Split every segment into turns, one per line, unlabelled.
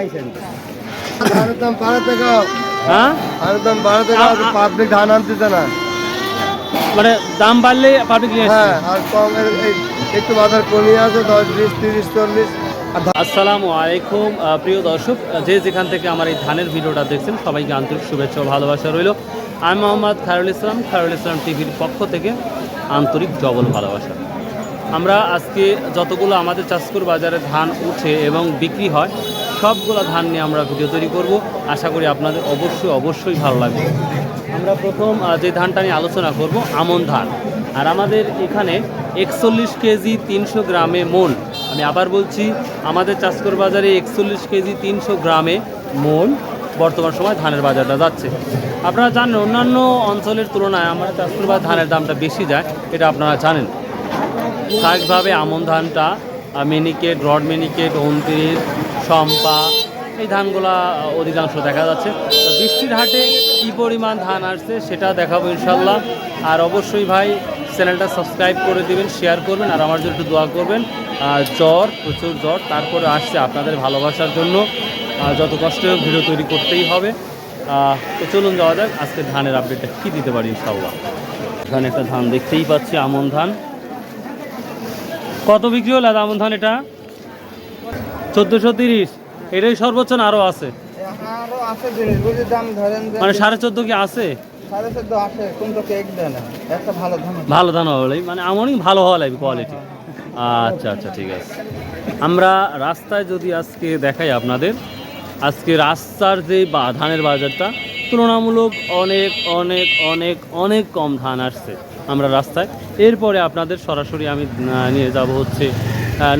আইছেন।
ধানের দাম বাড়াতে গাও
হ্যাঁ
ধানের দাম বাড়াতে গাও পাবলিক ধান আনতেছে না।
মানে দাম বাড়লে পাবলিক
হ্যাঁ আর কম একটু বাজার কমিয়ে আছে দশ বিশ তিরিশ চল্লিশ।
আসসালামু আলাইকুম প্রিয় দর্শক যে যেখান থেকে আমার এই ধানের ভিডিওটা দেখছেন সবাইকে আন্তরিক শুভেচ্ছা ও ভালোবাসা রইল। আমি মোহাম্মদ খায়রুল ইসলাম খায়রুল ইসলাম টিভির পক্ষ থেকে আন্তরিক ডবল ভালোবাসা। আমরা আজকে যতগুলো আমাদের চাষকুর বাজারে ধান উঠে এবং বিক্রি হয় সবগুলো ধান নিয়ে আমরা ভিডিও তৈরি করব। আশা করি আপনাদের অবশ্যই অবশ্যই ভালো লাগবে। আমরা প্রথম যে ধানটা নিয়ে আলোচনা করব, আমন ধান। আর আমাদের এখানে একচল্লিশ কেজি তিনশো গ্রামে মন। আমি আবার বলছি, আমাদের চাষকর বাজারে একচল্লিশ কেজি তিনশো গ্রামে মন বর্তমান সময় ধানের বাজারটা যাচ্ছে। আপনারা জানেন, অন্যান্য অঞ্চলের তুলনায় আমরা চাষকর বাজার ধানের দামটা বেশি যায়, এটা আপনারা জানেন। স্বাভাবিকভাবে আমন ধানটা মিনিকেট রড মিনিকেট উনত্রিশ সম্পা এই ধানগুলা অধিকাংশ দেখা যাচ্ছে। তো বৃষ্টির হাটে কী পরিমাণ ধান আসছে সেটা দেখাবো ইনশাল্লাহ। আর অবশ্যই ভাই, চ্যানেলটা সাবস্ক্রাইব করে দিবেন শেয়ার করবেন, আর আমার জন্য একটু দোয়া করবেন। জ্বর, প্রচুর জ্বর, তারপরে আসছে আপনাদের ভালোবাসার জন্য। যত কষ্ট ভিডিও তৈরি করতেই হবে। তো চলুন যাওয়া যাক, আজকে ধানের আপডেটটা কী দিতে পারি ইনশাল্লাহ। এখানে একটা ধান দেখতেই পাচ্ছি, আমন ধান। কত বিক্রি হলো আমন ধান এটা? চোদ্দোশো তিরিশ। এটাই সর্বোচ্চ না আরও আছে? মানে সাড়ে চোদ্দ কি আছে?
ভালো ধান
ধান মানে আমনই ভালো হওয়া লাগবে কোয়ালিটি আচ্ছা আচ্ছা ঠিক আছে। আমরা রাস্তায় যদি আজকে দেখাই আপনাদের আজকে রাস্তার যে বা ধানের বাজারটা তুলনামূলক অনেক অনেক অনেক অনেক কম ধান আসছে আমরা রাস্তায়। এরপরে আপনাদের সরাসরি আমি নিয়ে যাব হচ্ছে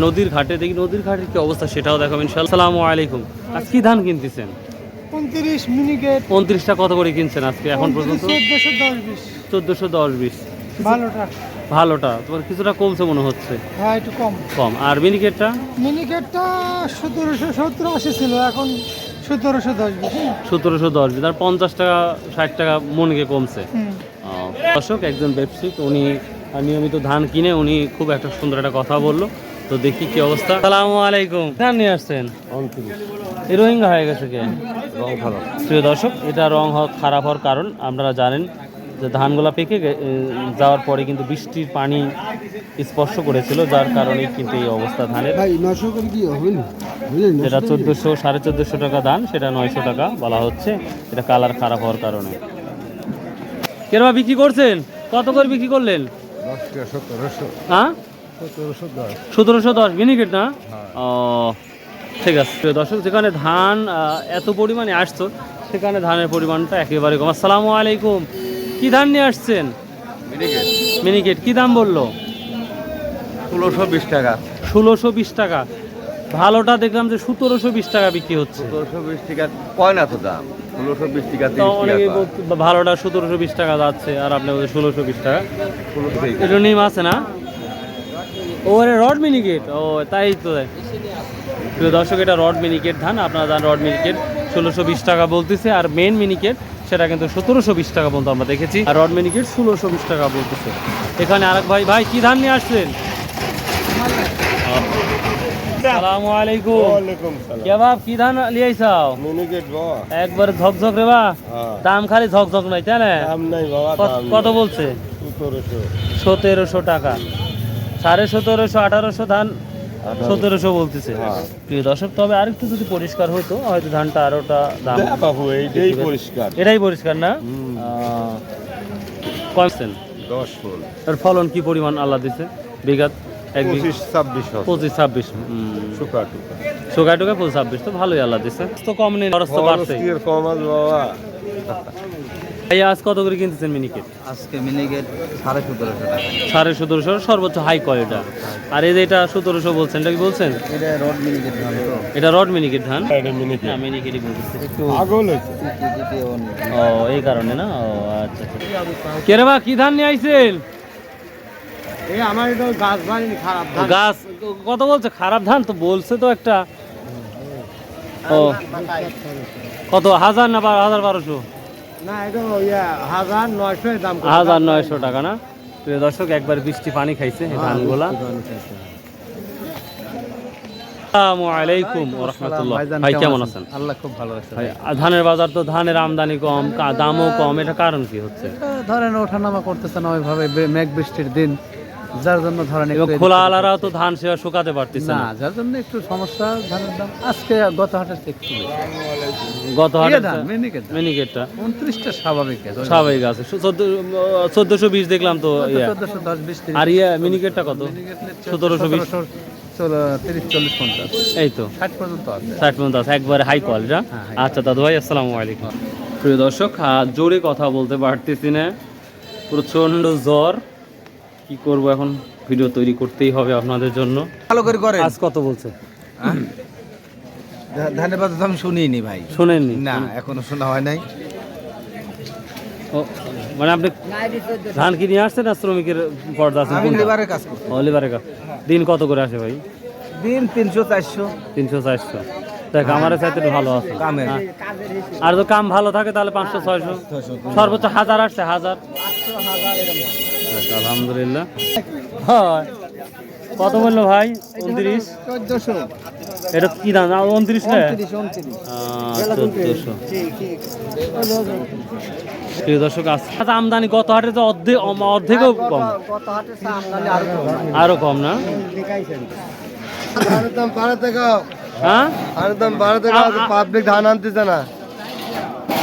নদীর ঘাটে দেখি নদীর ঘাটের কি অবস্থা সেটাও দেখাবো ইনশাল্লাহ সালামু আলাইকুম। আজ কি ধান কিনতেছেন?
উনত্রিশ মিনিকেট
উনত্রিশটা কত করে কিনছেন আজকে এখন পর্যন্ত?
চোদ্দশো দশ বিশ।
চোদ্দোশো দশ বিশ।
ভালোটা।
ভালোটা। তোমার কিছুটা কমছে মনে হচ্ছে?
হ্যাঁ একটু কম।
কম। আর মিনিকেটটা?
মিনিকেটটা সতেরোশো সত্তর আশি ছিল এখন সতেরোশো দশ বিশ।
সতেরোশো দশ আর পঞ্চাশ টাকা ষাট টাকা মনকে কমছে। দর্শক একজন ব্যবসায়িক উনি নিয়মিত ধান কিনে উনি খুব একটা সুন্দর একটা কথা বলল। তো দেখি কি অবস্থা। সালামু আলাইকুম। ধান নিয়ে আসছেন? এই রোহিঙ্গা হয়ে গেছে কে?
রং খারাপ
প্রিয় দর্শক এটা রং হওয়া খারাপ হওয়ার কারণ। আপনারা জানেন যে ধানগুলা পেকে যাওয়ার পরে কিন্তু বৃষ্টির পানি স্পর্শ করেছিল যার কারণে কিন্তু এই অবস্থা ধানের। যেটা চোদ্দোশো সাড়ে চোদ্দোশো টাকা ধান সেটা নয়শো টাকা বলা হচ্ছে। এটা কালার খারাপ হওয়ার কারণে। কেরবা বিক্রি করছেন? কত করে বিক্রি করলেন? হ্যাঁ?
সতেরোশো দশ
সতেরোশো দশ না? ও ঠিক আছে। দর্শক যেখানে ধান এত পরিমাণে আসতো সেখানে ধানের পরিমাণটা একেবারে কম। আসসালামু আলাইকুম। কি ধান নিয়ে আসছেন? মিনিকেট কি দাম বলল?
ষোলোশো বিশ টাকা।
ষোলোশো বিশ টাকা। ভালোটা দেখলাম যে সতেরোশো বিশ টাকা বিক্রি হচ্ছে।
ষোলোশো বিশ টাকা কয় না তো দাম? ষোলোশো বিশ টাকা
তো অনেকে ভালোটা সতেরোশো বিশ টাকা যাচ্ছে আর আপনি বলছেন ষোলোশো বিশ টাকা। এটা নিম আছে না? ও আরে রড মিনিকেট? ও তাই তো প্রিয় দর্শক এটা রড মিনিকেট ধান। আপনারা জানেন রড মিনিকেট ষোলোশো বিশ টাকা বলতেছে আর মেন মিনিকেট সেটা কিন্তু সতেরোশো বিশ টাকা পর্যন্ত আমরা দেখেছি। আর রড মিনিকেট ষোলোশো বিশ টাকা বলতেছে। এখানে আরেক ভাই ভাই কি ধান নিয়ে আসছেন? আসসালামু আলাইকুম। কে বাপ কি ধান লিয়ে একবার ঝকঝক রে বা
হ্যাঁ।
দাম খালি ঝকঝক নাই তাই না? কত- বলছে?
সতেরোশো।
টাকা। সাড়ে সতেরোশো আঠারোশো ধান সতেরোশো বলতেছে।
হ্যাঁ।
প্রিয় দর্শক তবে আরেকটু যদি পরিষ্কার হতো হয়তো ধানটা আরোটা দাম
বাবু এইটাই পরিষ্কার।
এটাই পরিষ্কার না। কমছেন
দশ ফুল।
এর ফলন কি পরিমাণ আল্লাহ দিছে? বিঘাত
পঁচিশ ছাব্বিশ শুকা টুকা।
পঁচিশ ছাব্বিশ তো ভালোই আল্লাহ দিছে। তো কম নেই খরচ তো বাড়ছে
কম বাবা?
এই আজ কত করে কিনতেছেন মিনিকেট
আজকে মিনিকেট সাড়ে সতেরোশো টাকা।
সাড়ে সতেরোশো সর্বোচ্চ হাই কোয়ালিটা আর এই যে এটা সতেরোশো বলছেন এটা কি বলছেন?
এটা রড মিনিকেট ধান
এটা রড মিনিকেট ধান? না মিনিকেটই বলতেছে।
একটু আগল
ও এই কারণে না? ও আচ্ছা আচ্ছা। বা কি ধান নিয়ে আইছেন?
এই আমার এটা গাছ খারাপ
গাছ কত বলছে? খারাপ ধান তো বলছে তো একটা। ও। কত হাজার না বারো হাজার বারোশো?
হাজার নয়শো
টাকা না? প্রিয় দর্শক একবার বৃষ্টি পানি খাইছে এই ধানগুলা। আসসালামু আলাইকুম রহমতুল্লাহ। ভাই কেমন আছেন?
আল্লাহ খুব ভালো আছে
ভাই, ধানের বাজার তো ধানের আমদানি কম দামও কম এটা কারণ কি হচ্ছে?
ধরেন ওঠানামা করতেছে না ওইভাবে মেঘ বৃষ্টির দিন। যার জন্য ধরেন
খোলা আলারাও তো ধান সেবা শুকাতে পারতেছে
না। যার জন্য একটু সমস্যা ধানের দাম আজকে গত হাটের একটু
গত
ইয়ে
হাটে
মিনিকেট
মিনিকেটটা।
উনত্রিশটা স্বাভাবিক
স্বাভাবিক আছে। চোদ্দশো বিশ দেখলাম তো।
1410, 20, 30
আর ইয়ে মিনিকেটটা কত? সতেরোশো বিশ।
1700, চলো, 30, 40, 50
এই তো।
ষাট পর্যন্ত আছে।
ষাট পর্যন্ত আছে। একবারে হাই কোয়ালিটি
হ্যাঁ,
আচ্ছা দাদু ভাই আসসালামু আলাইকুম। প্রিয় দর্শক জোরে কথা বলতে পারতেছি না। প্রচণ্ড জ্বর। কি করব এখন? ভিডিও তৈরি করতেই হবে আপনাদের জন্য।
ভালো করে করেন।
আজ কত বলছে?
ধা- ধানের বাজার তো আমি শুনিনি ভাই।
শোনেননি?
না এখনও শোনা হয় নাই।
ও, মানে আপনি ধান কি নিয়ে আসছেন না শ্রমিকের পর্দা আছে
আমি লেবারের কাজ করি।
লিভারের দিন কত করে আসে ভাই?
দিন তিনশো চারশো।
তিনশো চারশো। দেখ আমার চাইতে একটু ভালো আছে। হ্যাঁ। আর তো কাম ভালো থাকে তাহলে পাঁচশো ছয়শো। সর্বোচ্চ হাজার আসছে হাজার। আলহামদুলিল্লাহ। হয়। কত বলল ভাই? উনত্রিশ।
চোদ্দশো।
এটা কি দাম? উনত্রিশ না? চোদ্দশো। প্রিয় দর্শক আজ- আজ আমদানি গত হাটে তো অর্ধেক অর্ধেকও কম।
আরও কম।
না? হ্যাঁ?
দাম বাড়াতে গাও পাবলিক ধান আনতেছে না।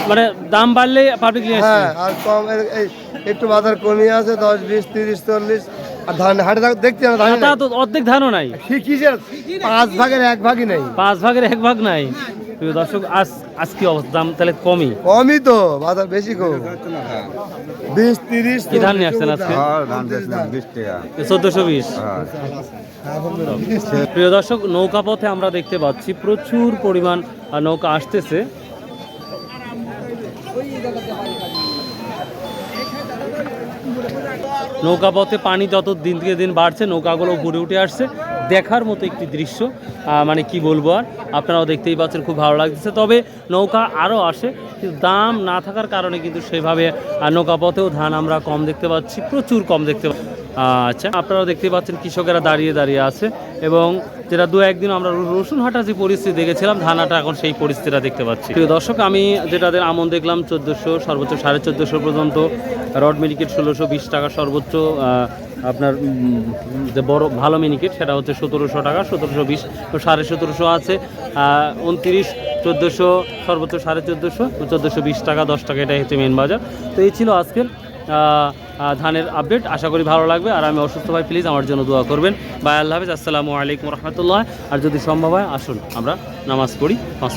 মানে দাম বাড়লে পাবলিক নিয়ে আসছে।
হ্যাঁ আর কম এই একটু বাজার কমিয়ে আছে দশ বিশ তিরিশ চল্লিশ। আর ধান হাটে দেখছি না ধান।
তা তো অর্ধেক ধানও নাই।
কি- কিসের? পাঁচ ভাগের এক ভাগই নেই।
পাঁচ ভাগের এক ভাগ নাই। প্রিয় দর্শক আজ আজ কি অবস্থা? দাম তাহলে কমই।
কমই তো বাজার বেশি কম। বিশ তিরিশ
কি ধান নিয়ে আসছেন আজকে? চোদ্দশো বিশ। প্রিয় দর্শক নৌকা পথে আমরা দেখতে পাচ্ছি প্রচুর পরিমাণ নৌকা আসতেছে। নৌকা পথে পানি যত দিন থেকে দিন বাড়ছে, নৌকাগুলো ঘুরে উঠে আসছে। দেখার মতো একটি দৃশ্য মানে কি বলব আর, আপনারাও দেখতেই পাচ্ছেন, খুব ভালো লাগছে তবে নৌকা আরও আসে, কিন্তু দাম না থাকার কারণে কিন্তু সেভাবে নৌকাপথেও নৌকা পথেও ধান আমরা কম দেখতে পাচ্ছি, প্রচুর কম দেখতে পা- আচ্ছা আপনারা দেখতে পাচ্ছেন কৃষকেরা দাঁড়িয়ে দাঁড়িয়ে আছে এবং যেটা দু একদিন আমরা রসুন হাটা যে পরিস্থিতি দেখেছিলাম ধানাটা এখন সেই পরিস্থিতিটা দেখতে পাচ্ছি। প্রিয় দর্শক, আমি যেটাদের আমন দেখলাম চোদ্দোশো, সর্বোচ্চ সাড়ে চোদ্দোশো পর্যন্ত, রড মিনিকেট ষোলোশো, বিশ টাকা সর্বোচ্চ আপনার যে বড়, ভালো মিনিকেট, সেটা হচ্ছে সতেরোশো টাকা, সতেরোশো বিশ, তো সাড়ে সতেরোশো আছে। উনত্রিশ, চোদ্দোশো, সর্বোচ্চ সাড়ে চোদ্দোশো চোদ্দোশো বিশ টাকা, দশ টাকা, এটাই হচ্ছে মেন বাজার। তো এই ছিল আজকের ধানের আপডেট আশা করি ভালো লাগবে। আর আমি অসুস্থ ভাই প্লিজ আমার জন্য দোয়া করবেন। বাই আল্লাহ হাফিজ। আসসালামু আলাইকুম রহমতুল্লাহ। আর যদি সম্ভব হয়, আসুন। আমরা নামাজ পড়ি পাঁচ